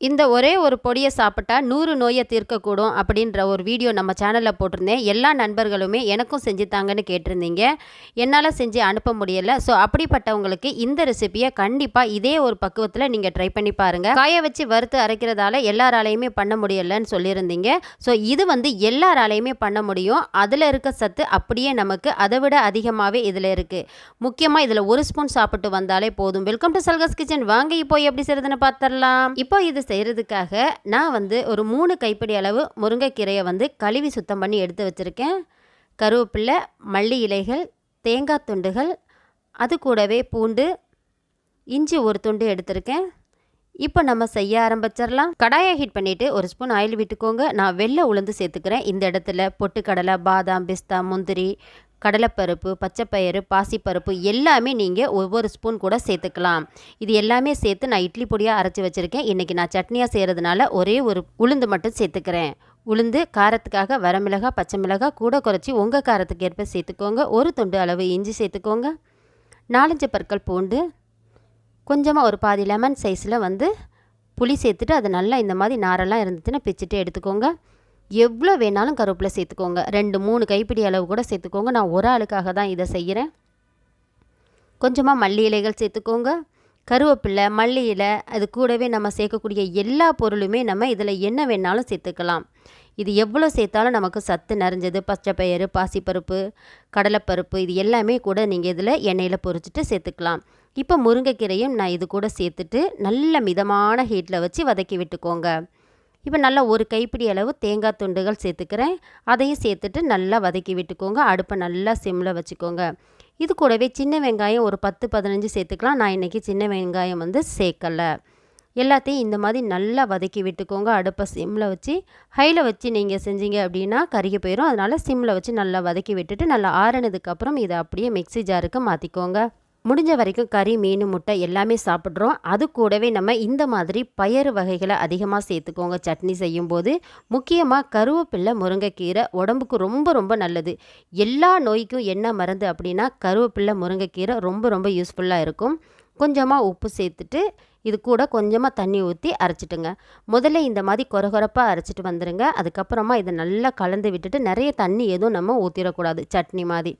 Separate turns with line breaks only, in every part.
இந்த ஒரே ஒரு பொடியை சாப்பிட்டா நூறு நோயை தீர்க்கக்கூடும் அப்படின்ற ஒரு வீடியோ நம்ம சேனலில் போட்டிருந்தேன். எல்லா நண்பர்களுமே எனக்கும் செஞ்சு தாங்கன்னு கேட்டிருந்தீங்க. என்னால் செஞ்சு அனுப்ப முடியலை. ஸோ அப்படிப்பட்டவங்களுக்கு இந்த ரெசிபியை கண்டிப்பாக இதே ஒரு பக்குவத்தில் நீங்கள் ட்ரை பண்ணி பாருங்கள் காய வச்சு வறுத்து அரைக்கிறதால எல்லாராலையுமே பண்ண முடியலைன்னு சொல்லியிருந்தீங்க. ஸோ இது வந்து எல்லாராலையுமே பண்ண முடியும். அதில் இருக்க சத்து அப்படியே நமக்கு அதை விட அதிகமாகவே இதில் இருக்குது முக்கியமாக இதில் ஒரு ஸ்பூன் சாப்பிட்டு வந்தாலே போதும். வெல்கம் டு சல்கஸ் கிச்சன் வாங்க இப்போ எப்படி செய்யறதுன்னு பார்த்துடலாம் இப்போ இது செய்கிறதுக்காக நான் வந்து ஒரு மூணு கைப்பிடி அளவு முருங்கைக்கீரையை வந்து கழுவி சுத்தம் பண்ணி எடுத்து வச்சுருக்கேன். கருவேப்பிலை மல்லி இலைகள் தேங்காய் துண்டுகள் அது கூடவே பூண்டு இஞ்சி ஒரு துண்டு எடுத்திருக்கேன். இப்போ நம்ம செய்ய ஆரம்பிச்சிடலாம். கடாயை ஹீட் பண்ணிவிட்டு ஒரு ஸ்பூன் ஆயில் விட்டுக்கோங்க. நான் வெள்ளை உளுந்து சேர்த்துக்கிறேன். இந்த இடத்துல பொட்டுக்கடலை பாதாம் பிஸ்தா முந்திரி கடலைப்பருப்பு பச்சைப்பயிறு பாசிப்பருப்பு எல்லாமே நீங்கள் ஒவ்வொரு ஸ்பூன் கூட சேர்த்துக்கலாம். இது எல்லாமே சேர்த்து நான் இட்லி பொடியாக அரைச்சி வச்சுருக்கேன். இன்றைக்கி நான் சட்னியாக செய்கிறதுனால ஒரே ஒரு உளுந்து மட்டும் சேர்த்துக்கிறேன். உளுந்து காரத்துக்காக வரமிளகா பச்சை மிளகாய் கூட குறைச்சி உங்கள் காரத்துக்கு ஏற்ப சேர்த்துக்கோங்க. ஒரு துண்டு அளவு இஞ்சி சேர்த்துக்கோங்க. நாலஞ்சு பற்கள் பூண்டு. கொஞ்சமாக ஒரு பாதி லெமன் சைஸில் வந்து புளி சேர்த்துட்டு அது நல்லா இந்த மாதிரி நாரெல்லாம் இருந்துச்சுன்னா பிச்சுட்டு எடுத்துக்கோங்க. எவ்வளோ வேணாலும் கருவேப்பிலை சேர்த்துக்கோங்க. ரெண்டு மூணு கைப்பிடி அளவு கூட சேர்த்துக்கோங்க. நான் ஒரு ஆளுக்காக தான் இதை செய்கிறேன் கொஞ்சமாக மல்லி இலைகள் சேர்த்துக்கோங்க. கருவேப்பிலை மல்லி இலை அது கூடவே நம்ம சேர்க்கக்கூடிய எல்லா பொருளுமே நம்ம இதில் என்ன வேணாலும் சேர்த்துக்கலாம். இது எவ்வளோ சேர்த்தாலும் நமக்கு சத்து நிறைஞ்சது. பச்சைப்பயிறு பாசிப்பருப்பு கடலைப்பருப்பு இது எல்லாமே கூட நீங்கள் இதில் எண்ணெயில் பொரிச்சிட்டு சேர்த்துக்கலாம். இப்போ முருங்கைக்கீரையும் நான் இது கூட சேர்த்துட்டு நல்ல மிதமான ஹீட்டில் வச்சு வதக்கி விட்டுக்கோங்க. இப்போ நல்லா ஒரு கைப்பிடி அளவு தேங்காய் துண்டுகள் சேர்த்துக்கிறேன். அதையும் சேர்த்துட்டு நல்லா வதக்கி விட்டுக்கோங்க. அடுப்பை நல்லா சிம்மில் வச்சுக்கோங்க. இது கூடவே சின்ன வெங்காயம் ஒரு பத்து பதினஞ்சு சேர்த்துக்கலாம். நான் இன்றைக்கி சின்ன வெங்காயம் வந்து சேர்க்கலை. எல்லாத்தையும் இந்த மாதிரி நல்லா வதக்கி விட்டுக்கோங்க. அடுப்பை சிம்மில் வச்சு ஹையில் வச்சு நீங்கள் செஞ்சீங்க அப்படின்னா கருகி போயிடும் அதனால் சிம்மில் வச்சு நல்லா வதக்கி விட்டுட்டு நல்லா ஆறினதுக்கப்புறம் இதை அப்படியே மிக்சி ஜாருக்கு மாற்றிக்கோங்க முடிஞ்ச வரைக்கும் கறி மீன் முட்டை எல்லாமே சாப்பிட்றோம். அது கூடவே நம்ம இந்த மாதிரி பயறு வகைகளை அதிகமாக சேர்த்துக்கோங்க. சட்னி செய்யும்போது முக்கியமாக கருவேப்பில்லை முருங்கைக்கீரை உடம்புக்கு ரொம்ப ரொம்ப நல்லது. எல்லா நோய்க்கும் என்ன மருந்து அப்படின்னா கருவேப்பில்லை முருங்கைக்கீரை ரொம்ப ரொம்ப யூஸ்ஃபுல்லாக இருக்கும். கொஞ்சமாக உப்பு சேர்த்துட்டு இது கூட கொஞ்சமாக தண்ணி ஊற்றி அரைச்சிட்டுங்க. முதல்ல இந்த மாதிரி கொரகொரப்பாக அரைச்சிட்டு வந்துடுங்க அதுக்கப்புறமா இதை நல்லா கலந்து விட்டுட்டு நிறைய தண்ணி எதுவும் நம்ம ஊற்றிடக்கூடாது சட்னி மாதிரி.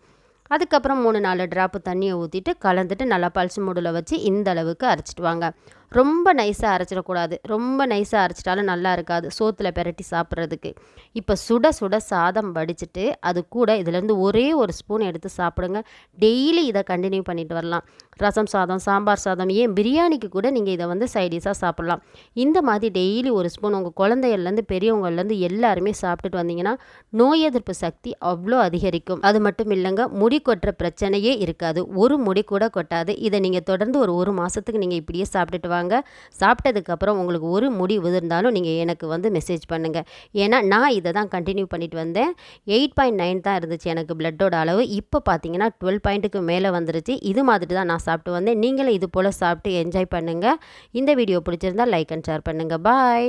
அதுக்கப்புறம் மூணு நாலு ட்ராப்பு தண்ணியை ஊற்றிட்டு கலந்துட்டு நல்லா பல்ஸ் மூடில் வச்சு இந்த அளவுக்கு அரைச்சிட்டு வாங்க. ரொம்ப நைஸாக அரைச்சிடக்கூடாது. ரொம்ப நைஸாக அரைச்சிட்டாலும் நல்லா இருக்காது. சோத்தில் பெரட்டி சாப்பிட்றதுக்கு. இப்போ சுட சுட சாதம் வடிச்சிட்டு அது கூட இதுலேருந்து ஒரே ஒரு ஸ்பூன் எடுத்து சாப்பிடுங்க. டெய்லி இதை கண்டினியூ பண்ணிட்டு வரலாம். ரசம் சாதம் சாம்பார் சாதம் ஏன் பிரியாணிக்கு கூட நீங்கள் இதை வந்து சைடிஷாக சாப்பிட்லாம். இந்த மாதிரி டெய்லி ஒரு ஸ்பூன் உங்கள் குழந்தைகள்லேருந்து பெரியவங்கள்லேருந்து எல்லாருமே சாப்பிட்டுட்டு வந்தீங்கன்னா நோய் எதிர்ப்பு சக்தி அவ்வளோ அதிகரிக்கும். அது மட்டும் இல்லைங்க முடி கொட்டுற பிரச்சனையே இருக்காது. ஒரு முடி கூட கொட்டாது. இதை நீங்கள் தொடர்ந்து ஒரு ஒரு மாதத்துக்கு நீங்கள் இப்படியே சாப்பிட்டுட்டு வாங்க சாப்பிட்டதுக்கப்புறம் உங்களுக்கு ஒரு முடி உதிர்ந்தாலும் நீங்கள் எனக்கு வந்து மெசேஜ் பண்ணுங்கள் ஏன்னா நான் இதை தான் கண்டினியூ பண்ணிட்டு வந்தேன். எயிட் பாயிண்ட் நைன் தான் இருந்துச்சு எனக்கு பிளட்டோட அளவு. இப்போ பார்த்தீங்கன்னா டுவெல் பாயிண்ட்டுக்கு மேலே வந்துருச்சு. இது மாதிரி தான் நான் சாப்பிட்டு வந்தேன். நீங்களும் இது போல் சாப்பிட்டு என்ஜாய் பண்ணுங்கள் இந்த வீடியோ பிடிச்சிருந்தா லைக் அண்ட் ஷேர் பண்ணுங்கள் பாய்